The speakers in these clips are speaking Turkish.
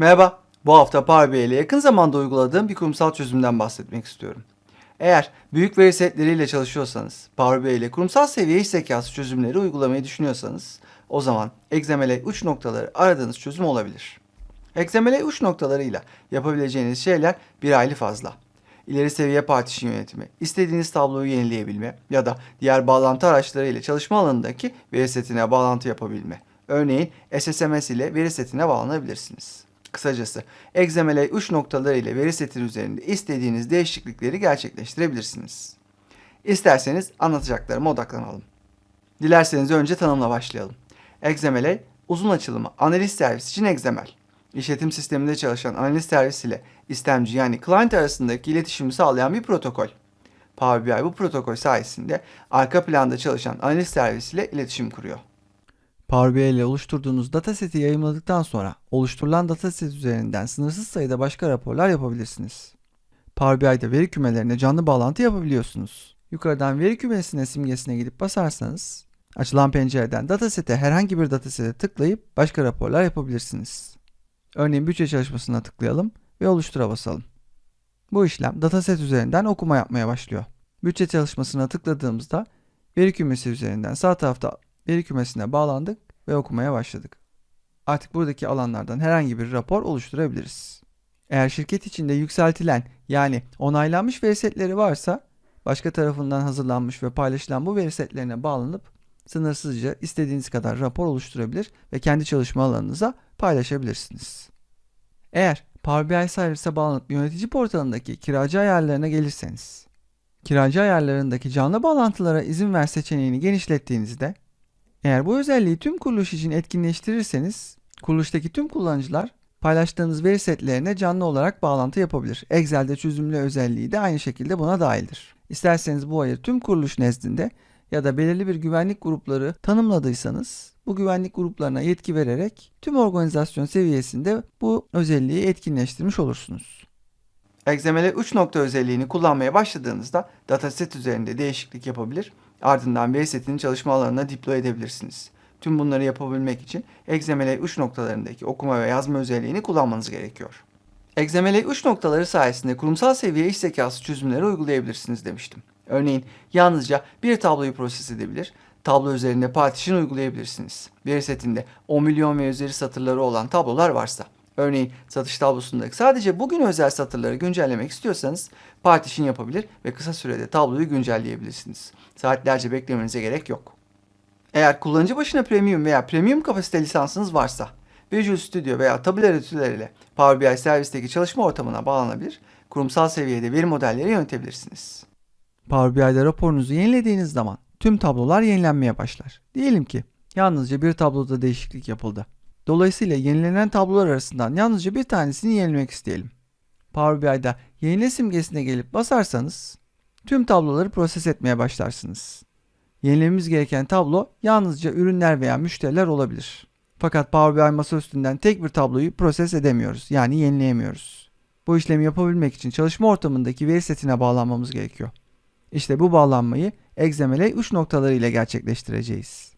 Merhaba, bu hafta Power BI ile yakın zamanda uyguladığım bir kurumsal çözümden bahsetmek istiyorum. Eğer büyük veri setleriyle çalışıyorsanız, Power BI ile kurumsal seviye iş zekası çözümleri uygulamayı düşünüyorsanız, o zaman XML uç noktaları aradığınız çözüm olabilir. XML uç noktalarıyla yapabileceğiniz şeyler bir hayli fazla. İleri seviye partition yönetimi, istediğiniz tabloyu yenileyebilme ya da diğer bağlantı araçları ile çalışma alanındaki veri setine bağlantı yapabilme. Örneğin SSMS ile veri setine bağlanabilirsiniz. Kısacası XML uç noktaları ile veri seti üzerinde istediğiniz değişiklikleri gerçekleştirebilirsiniz. İsterseniz anlatacaklarıma odaklanalım. Dilerseniz önce tanımla başlayalım. XML uzun açılımı analiz servisi için XML. İşletim sisteminde çalışan analiz servisi ile istemci yani client arasındaki iletişimi sağlayan bir protokol. Power BI bu protokol sayesinde arka planda çalışan analiz servisi ile iletişim kuruyor. Power BI ile oluşturduğunuz dataseti yayınladıktan sonra oluşturulan dataset üzerinden sınırsız sayıda başka raporlar yapabilirsiniz. Power BI'de veri kümelerine canlı bağlantı yapabiliyorsunuz. Yukarıdan veri kümesine simgesine gidip basarsanız açılan pencereden datasete herhangi bir datasete tıklayıp başka raporlar yapabilirsiniz. Örneğin bütçe çalışmasına tıklayalım ve oluştura basalım. Bu işlem dataset üzerinden okuma yapmaya başlıyor. Bütçe çalışmasına tıkladığımızda veri kümesi üzerinden sağ tarafta veri kümesine bağlandık ve okumaya başladık. Artık buradaki alanlardan herhangi bir rapor oluşturabiliriz. Eğer şirket içinde yükseltilen yani onaylanmış veri setleri varsa başka tarafından hazırlanmış ve paylaşılan bu veri setlerine bağlanıp sınırsızca istediğiniz kadar rapor oluşturabilir ve kendi çalışma alanınıza paylaşabilirsiniz. Eğer Power BI Service'e bağlanıp yönetici portalındaki kiracı ayarlarına gelirseniz, kiracı ayarlarındaki canlı bağlantılara izin ver seçeneğini genişlettiğinizde, eğer bu özelliği tüm kuruluş için etkinleştirirseniz, kuruluştaki tüm kullanıcılar paylaştığınız veri setlerine canlı olarak bağlantı yapabilir. Excel'de çözümlü özelliği de aynı şekilde buna dahildir. İsterseniz bu ayır tüm kuruluş nezdinde ya da belirli bir güvenlik grupları tanımladıysanız bu güvenlik gruplarına yetki vererek tüm organizasyon seviyesinde bu özelliği etkinleştirmiş olursunuz. XML 3 nokta özelliğini kullanmaya başladığınızda dataset üzerinde değişiklik yapabilir, ardından veri setini çalışma alanına deploy edebilirsiniz. Tüm bunları yapabilmek için XML 3 noktalarındaki okuma ve yazma özelliğini kullanmanız gerekiyor. XML 3 noktaları sayesinde kurumsal seviye iş zekası çözümleri uygulayabilirsiniz demiştim. Örneğin yalnızca bir tabloyu proses edebilir, tablo üzerinde partition uygulayabilirsiniz. Veri setinde 10 milyon ve üzeri satırları olan tablolar varsa. Örneğin satış tablosundaki sadece bugün özel satırları güncellemek istiyorsanız partition yapabilir ve kısa sürede tabloyu güncelleyebilirsiniz. Saatlerce beklemenize gerek yok. Eğer kullanıcı başına premium veya premium kapasite lisansınız varsa Visual Studio veya Tabula Editör ile Power BI servisteki çalışma ortamına bağlanabilir, kurumsal seviyede veri modelleri yönetebilirsiniz. Power BI'de raporunuzu yenilediğiniz zaman tüm tablolar yenilenmeye başlar. Diyelim ki yalnızca bir tabloda değişiklik yapıldı. Dolayısıyla yenilenen tablolar arasından yalnızca bir tanesini yenilemek isteyelim. Power BI'da yenile simgesine gelip basarsanız tüm tabloları proses etmeye başlarsınız. Yenilememiz gereken tablo yalnızca ürünler veya müşteriler olabilir. Fakat Power BI masaüstünden tek bir tabloyu proses edemiyoruz. Yani yenileyemiyoruz. Bu işlemi yapabilmek için çalışma ortamındaki veri setine bağlanmamız gerekiyor. İşte bu bağlanmayı XML uç noktaları ile gerçekleştireceğiz.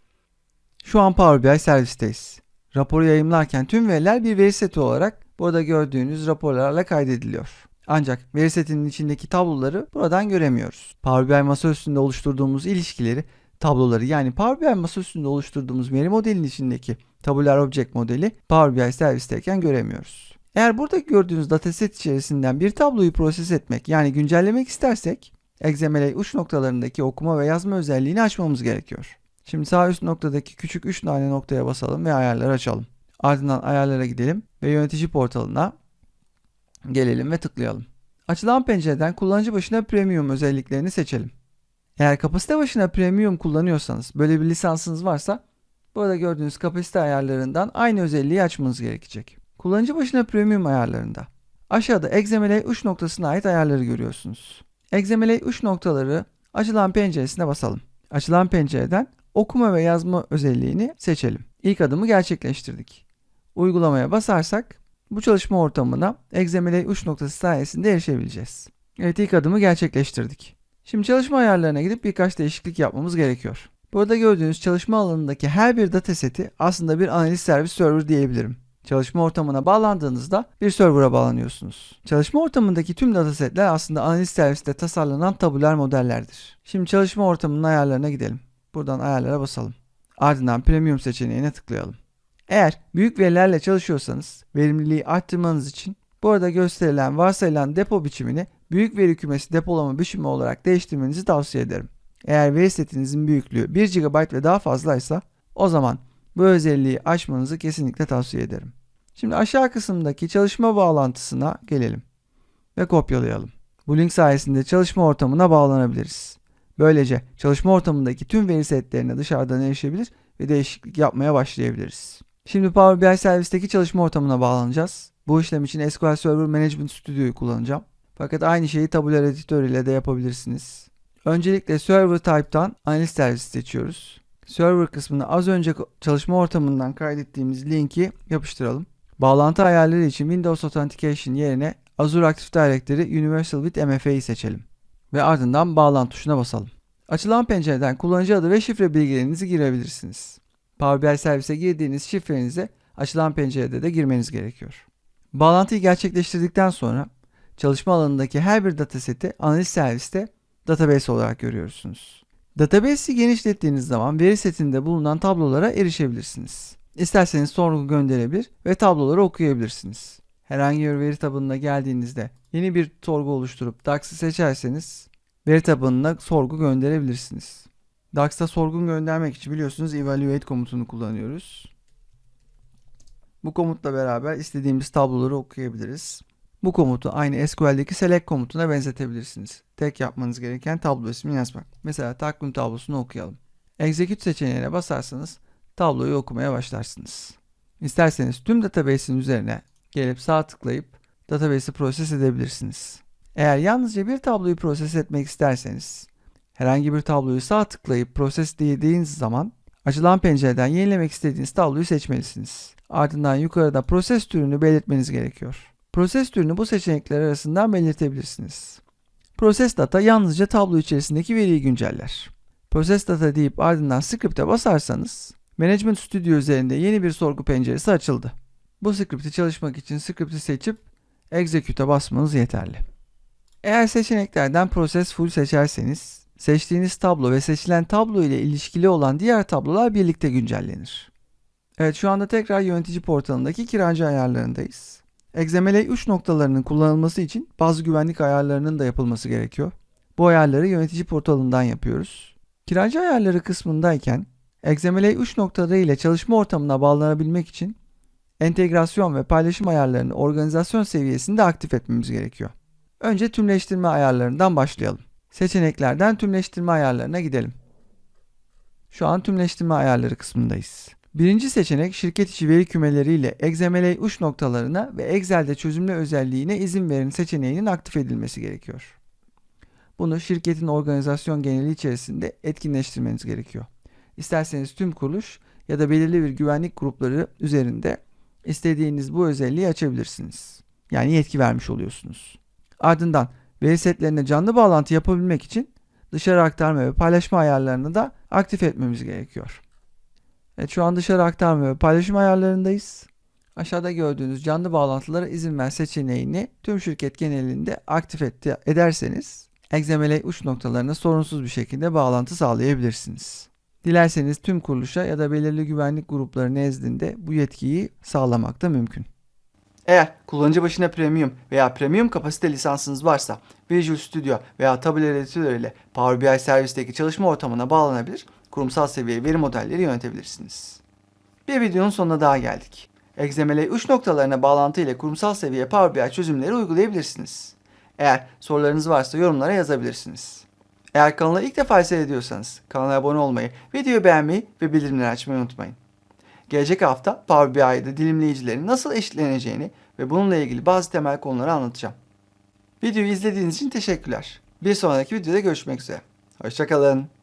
Şu an Power BI servisteyiz. Raporu yayımlarken tüm veriler bir veri seti olarak burada gördüğünüz raporlarla kaydediliyor. Ancak veri setinin içindeki tabloları buradan göremiyoruz. Power BI masaüstünde oluşturduğumuz ilişkileri, tabloları yani Power BI masaüstünde oluşturduğumuz veri modelinin içindeki tabular object modeli Power BI servisteyken göremiyoruz. Eğer burada gördüğünüz dataset içerisinden bir tabloyu proses etmek yani güncellemek istersek XML uç noktalarındaki okuma ve yazma özelliğini açmamız gerekiyor. Şimdi sağ üst noktadaki küçük 3 tane noktaya basalım ve ayarları açalım. Ardından ayarlara gidelim ve yönetici portalına gelelim ve tıklayalım. Açılan pencereden kullanıcı başına premium özelliklerini seçelim. Eğer kapasite başına premium kullanıyorsanız, böyle bir lisansınız varsa burada gördüğünüz kapasite ayarlarından aynı özelliği açmanız gerekecek. Kullanıcı başına premium ayarlarında aşağıda XML uç noktasına ait ayarları görüyorsunuz. XML uç noktaları açılan penceresine basalım. Açılan pencereden okuma ve yazma özelliğini seçelim. İlk adımı gerçekleştirdik. Uygulamaya basarsak bu çalışma ortamına XML uç noktası sayesinde erişebileceğiz. Evet ilk adımı gerçekleştirdik. Şimdi çalışma ayarlarına gidip birkaç değişiklik yapmamız gerekiyor. Burada gördüğünüz çalışma alanındaki her bir dataseti aslında bir analiz servis server diyebilirim. Çalışma ortamına bağlandığınızda bir server'a bağlanıyorsunuz. Çalışma ortamındaki tüm datasetler aslında analiz serviste tasarlanan tabular modellerdir. Şimdi çalışma ortamının ayarlarına gidelim. Buradan ayarlara basalım. Ardından premium seçeneğine tıklayalım. Eğer büyük verilerle çalışıyorsanız verimliliği arttırmanız için burada gösterilen varsayılan depo biçimini büyük veri kümesi depolama biçimi olarak değiştirmenizi tavsiye ederim. Eğer veri setinizin büyüklüğü 1 GB ve daha fazlaysa o zaman bu özelliği açmanızı kesinlikle tavsiye ederim. Şimdi aşağı kısımdaki çalışma bağlantısına gelelim ve kopyalayalım. Bu link sayesinde çalışma ortamına bağlanabiliriz. Böylece çalışma ortamındaki tüm veri setlerine dışarıdan erişebilir ve değişiklik yapmaya başlayabiliriz. Şimdi Power BI servisteki çalışma ortamına bağlanacağız. Bu işlem için SQL Server Management Studio'yu kullanacağım. Fakat aynı şeyi tabular editör ile de yapabilirsiniz. Öncelikle Server Type'tan Analiz Servisi seçiyoruz. Server kısmına az önce çalışma ortamından kaydettiğimiz linki yapıştıralım. Bağlantı ayarları için Windows Authentication yerine Azure Active Directory Universal with MFA'yı seçelim. Ve ardından bağlantı tuşuna basalım. Açılan pencereden kullanıcı adı ve şifre bilgilerinizi girebilirsiniz. Power BI servise girdiğiniz şifrenizi açılan pencerede de girmeniz gerekiyor. Bağlantıyı gerçekleştirdikten sonra çalışma alanındaki her bir dataseti analiz serviste database olarak görüyorsunuz. Database'i genişlettiğiniz zaman veri setinde bulunan tablolara erişebilirsiniz. İsterseniz sorgu gönderebilir ve tabloları okuyabilirsiniz. Herhangi bir veri tabanına geldiğinizde yeni bir sorgu oluşturup DAX'ı seçerseniz veri tabanına sorgu gönderebilirsiniz. DAX'ta sorgu göndermek için biliyorsunuz evaluate komutunu kullanıyoruz. Bu komutla beraber istediğimiz tabloları okuyabiliriz. Bu komutu aynı SQL'deki select komutuna benzetebilirsiniz. Tek yapmanız gereken tablo ismini yazmak. Mesela takvim tablosunu okuyalım. Execute seçeneğine basarsanız tabloyu okumaya başlarsınız. İsterseniz tüm database'in üzerine gelip sağ tıklayıp database'i proses edebilirsiniz. Eğer yalnızca bir tabloyu proses etmek isterseniz herhangi bir tabloyu sağ tıklayıp proses dediğiniz zaman açılan pencereden yenilemek istediğiniz tabloyu seçmelisiniz. Ardından yukarıda proses türünü belirtmeniz gerekiyor. Proses türünü bu seçenekler arasından belirtebilirsiniz. Proses data yalnızca tablo içerisindeki veriyi günceller. Proses data deyip ardından script'e basarsanız Management Studio üzerinde yeni bir sorgu penceresi açıldı. Bu script'i çalışmak için script'i seçip Execute'a basmanız yeterli. Eğer seçeneklerden Process Full seçerseniz seçtiğiniz tablo ve seçilen tablo ile ilişkili olan diğer tablolar birlikte güncellenir. Evet şu anda tekrar yönetici portalındaki kiracı ayarlarındayız. XML 3 noktalarının kullanılması için bazı güvenlik ayarlarının da yapılması gerekiyor. Bu ayarları yönetici portalından yapıyoruz. Kiracı ayarları kısmındayken XML 3 noktaları ile çalışma ortamına bağlanabilmek için entegrasyon ve paylaşım ayarlarını organizasyon seviyesinde aktif etmemiz gerekiyor. Önce tümleştirme ayarlarından başlayalım. Seçeneklerden tümleştirme ayarlarına gidelim. Şu an tümleştirme ayarları kısmındayız. Birinci seçenek şirket içi veri kümeleriyle XML uç noktalarına ve Excel'de çözümlü özelliğine izin verin seçeneğinin aktif edilmesi gerekiyor. Bunu şirketin organizasyon geneli içerisinde etkinleştirmeniz gerekiyor. İsterseniz tüm kuruluş ya da belirli bir güvenlik grupları üzerinde istediğiniz bu özelliği açabilirsiniz. Yani yetki vermiş oluyorsunuz. Ardından veri setlerine canlı bağlantı yapabilmek için dışarı aktarma ve paylaşma ayarlarını da aktif etmemiz gerekiyor. Evet şu an dışarı aktarma ve paylaşım ayarlarındayız. Aşağıda gördüğünüz canlı bağlantılara izin ver seçeneğini tüm şirket genelinde aktif etti, ederseniz XML uç noktalarına sorunsuz bir şekilde bağlantı sağlayabilirsiniz. Dilerseniz tüm kuruluşa ya da belirli güvenlik grupları nezdinde bu yetkiyi sağlamak da mümkün. Eğer kullanıcı başına premium veya premium kapasite lisansınız varsa Visual Studio veya Tabular Editor ile Power BI servisteki çalışma ortamına bağlanabilir, kurumsal seviye veri modelleri yönetebilirsiniz. Bir videonun sonuna daha geldik. XML uç noktalarına bağlantı ile kurumsal seviye Power BI çözümleri uygulayabilirsiniz. Eğer sorularınız varsa yorumlara yazabilirsiniz. Eğer kanala ilk defa seyrediyorsanız kanala abone olmayı, videoyu beğenmeyi ve bildirimleri açmayı unutmayın. Gelecek hafta Power BI'de dilimleyicilerin nasıl eşitleneceğini ve bununla ilgili bazı temel konuları anlatacağım. Videoyu izlediğiniz için teşekkürler. Bir sonraki videoda görüşmek üzere. Hoşçakalın.